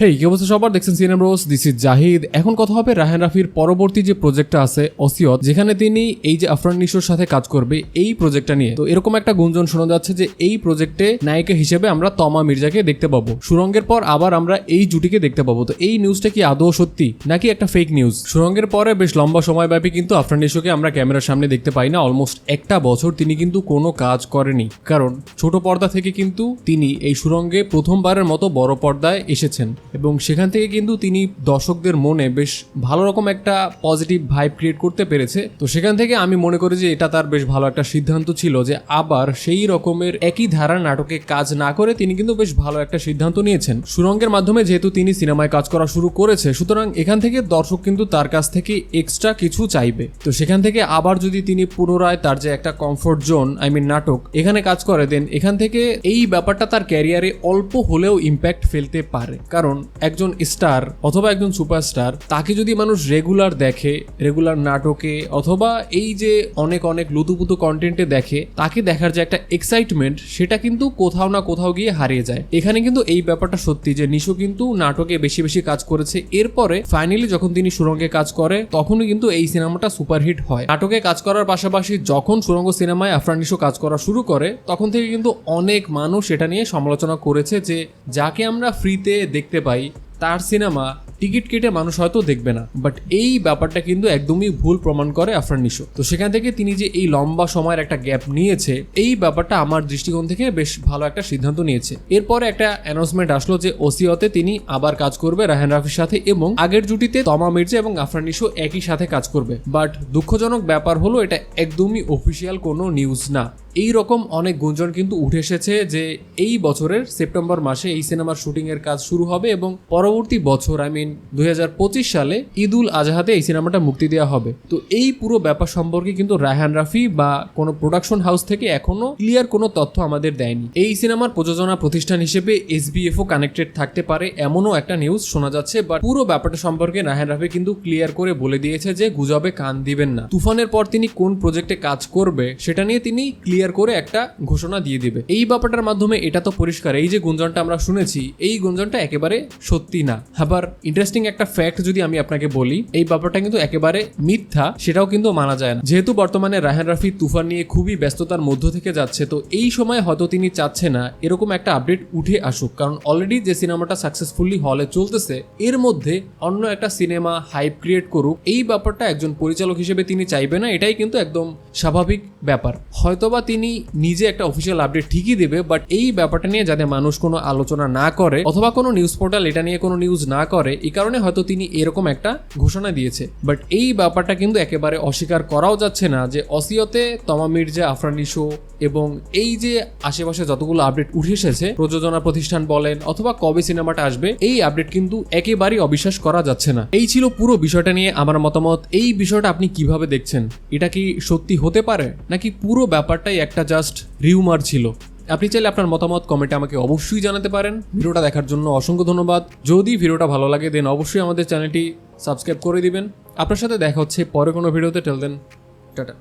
হেই কি অবস্থা সবার? দেখছেন সিনেম রোজ দিস ইজ জাহিদ এখন কথা হবে রাহান রাফির পরবর্তী যে প্রজেক্টটা আছে অসিয়ত যেখানে তিনি এই যে আফরান নিশোর সাথে কাজ করবে এই প্রজেক্টটা নিয়ে। তো এরকম একটা গুঞ্জন শোনা যাচ্ছে যে এই প্রজেক্টে নায়িকা হিসেবে আমরা তমা মির্জাকে দেখতে পাবো। সুরঙ্গের পর আবার আমরা এই জুটিকে দেখতে পাবো। তো এই নিউজটা কি আদৌ সত্যি নাকি একটা ফেক নিউজ সুরঙ্গের পরে বেশ লম্বা সময় ব্যাপী কিন্তু আফরান নিশোকে আমরা ক্যামেরার সামনে দেখতে পাই না। অলমোস্ট একটা বছর তিনি কিন্তু কোনো কাজ করেনি। কারণ ছোট পর্দা থেকে কিন্তু তিনি এই সুরঙ্গে প্রথমবারের মতো বড় পর্দায় এসেছেন। এবং সেখান থেকে কিন্তু তিনি দর্শকদের মনে বেশ ভালো রকম একটা পজিটিভ ভাইব ক্রিয়েট করতে পেরেছে। তো সেখান থেকে আমি মনে করি যে এটা তার বেশ ভালো একটা সিদ্ধান্ত ছিল যে আবার সেই রকমের একই ধারার নাটকে কাজ না করে তিনি কিন্তু বেশ ভালো একটা সিদ্ধান্ত নিয়েছেন। সুরঙ্গের মাধ্যমে যেহেতু তিনি সিনেমায় কাজ করা শুরু করেছে, সুতরাং এখান থেকে দর্শক কিন্তু তার কাছ থেকে এক্সট্রা কিছু চাইবে। তো সেখান থেকে আবার যদি তিনি পুনরায় তার যে একটা কমফোর্ট জোন আই মিন নাটক, এখানে কাজ করে দেন এখান থেকে এই ব্যাপারটা তার ক্যারিয়ারে অল্প হলেও ইম্প্যাক্ট ফেলতে পারে। কারণ একজন স্টার অথবা একজন সুপারস্টার, তাকে যদি মানুষ রেগুলার দেখে রেগুলার নাটকে, অথবা এই যে অনেক অনেক লুতুপুতু কন্টেন্টে দেখে, তাকে দেখার যে একটা এক্সাইটমেন্ট সেটা কিন্তু কোথাও না কোথাও গিয়ে হারিয়ে যায়। এখানে কিন্তু এই ব্যাপারটা সত্যি যে নিশো কিন্তু নাটকে বেশি বেশি কাজ করেছে। এরপরে ফাইনালি যখন তিনি সুরঙ্গে কাজ করে, তখনই কিন্তু এই সিনেমাটা সুপারহিট হয়। নাটকে কাজ করার পাশাপাশি যখন সুরঙ্গ সিনেমায় আফরান নিশো কাজ করা শুরু করে, তখন থেকে কিন্তু অনেক মানুষ এটা নিয়ে সমালোচনা করেছে যে, যাকে আমরা ফ্রিতে দেখতে পাই তার সিনেমা টিকিট কেটে মানুষ হয়তো দেখবে না। বাট এই ব্যাপারটা কিন্তু একদমই ভুল প্রমাণ করে আফরান নিশো। তো সেখান থেকে তিনি যে এই লম্বা সময়ের একটা গ্যাপ নিয়েছে, এই ব্যাপারটা আমার দৃষ্টিকোণ থেকে বেশ ভালো একটা সিদ্ধান্ত নিয়েছে। এরপরে একটা অ্যানাউন্সমেন্ট আসলো যে ওসিওতে তিনি আবার কাজ করবে রাহান রাফির সাথে এবং আগের জুটিতে তমা মির্জা এবং আফরান নিশো একই সাথে কাজ করবে। বাট দুঃখজনক ব্যাপার হলো, এটা একদমই অফিসিয়াল কোনো নিউজ না। এই রকম অনেক গুঞ্জন কিন্তু উঠে এসেছে যে এই বছরের সেপ্টেম্বর মাসে এই সিনেমার শুটিং এর কাজ শুরু হবে এবং পরবর্তী বছর আই মিন দু হাজার পঁচিশ সালে ঈদুল আজহাতে এই সিনেমাটা মুক্তি দেওয়া হবে। তো এই পুরো ব্যাপার সম্পর্কে কিন্তু রায়হান রাফি বা কোনো প্রোডাকশন হাউস থেকে এখনও ক্লিয়ার কোনো তথ্য আমাদের দেয়নি। এই সিনেমার প্রযোজনা প্রতিষ্ঠান হিসেবে এসবিএফও কানেক্টেড থাকতে পারে এমনও একটা নিউজ শোনা যাচ্ছে বাট পুরো ব্যাপারটা সম্পর্কে রায়হান রাফি কিন্তু ক্লিয়ার করে বলে দিয়েছে যে গুজবে কান দিবেন না। তুফানের পর তিনি কোন প্রজেক্টে কাজ করবে, সেটা নিয়ে তিনি ক্লিয়ার করে একটা ঘোষণা দিয়ে দিবে। এই ব্যাপারটার মাধ্যমে এটা তো পরিষ্কার। এই যে গুঞ্জনটা আমরা শুনেছি, এই গুঞ্জনটা একেবারে সত্যি না। আবার ইন্টারেস্টিং একটা ফ্যাক্ট যদি আমি আপনাকে বলি, এই ব্যাপারটা কিন্তু একেবারে মিথ্যা, সেটাও কিন্তু মানা যায় না। যেহেতু বর্তমানে রাহান রাফি তুফান নিয়ে খুবই ব্যস্ততার মধ্য থেকে যাচ্ছে, তো এই সময় হয়তো তিনি চাচ্ছে না এরকম একটা আপডেট উঠে আসুক। কারণ অলরেডি যে সিনেমাটা সাকসেসফুলি হলে চলতেছে, এর মধ্যে অন্য একটা সিনেমা হাইপ ক্রিয়েট করুক, এই ব্যাপারটা একজন পরিচালক হিসেবে তিনি চাইবে না, এটাই কিন্তু একদম স্বাভাবিক ব্যাপার। হয়তোবা তিনি নিজে একটা অফিসিয়াল আপডেট ঠিকই দেবে বাট এই ব্যাপারটা নিয়ে যাতে মানুষ কোনো আলোচনা না করে অথবা কোনো নিউজ পোর্টাল এটা নিয়ে কোনো নিউজ না করে, এই কারণে হয়তো তিনি এরকম একটা ঘোষণা দিয়েছে। বাট এই ব্যাপারটা কিন্তু একেবারে অস্বীকার করাও যাচ্ছে না যে অসিয়তে তমা মির্জা আফরানি শো এবং এই যে আশেপাশে যতগুলো আপডেট উঠে এসেছে, প্রযোজনা প্রতিষ্ঠান বলেন অথবা কবে সিনেমাটা আসবে, এই আপডেট কিন্তু একেবারেই অবিশ্বাস করা যাচ্ছে না। এই ছিল পুরো বিষয়টা নিয়ে আমার মতামত। এই বিষয়টা আপনি কীভাবে দেখছেন? এটা কি সত্যি হতে পারে? নাকি পুরো ব্যাপারটাই একটা জাস্ট রিউমার ছিল? আপনি চাইলে আপনার মতামত কমেন্টে আমাকে অবশ্যই জানাতে পারেন। ভিডিওটা দেখার জন্য অসংখ্য ধন্যবাদ। যদি ভিডিওটা ভালো লাগে দেন অবশ্যই আমাদের চ্যানেলটি সাবস্ক্রাইব করে দিবেন। আপনার সাথে দেখা হচ্ছে পরে কোনো ভিডিওতে। Till then tata.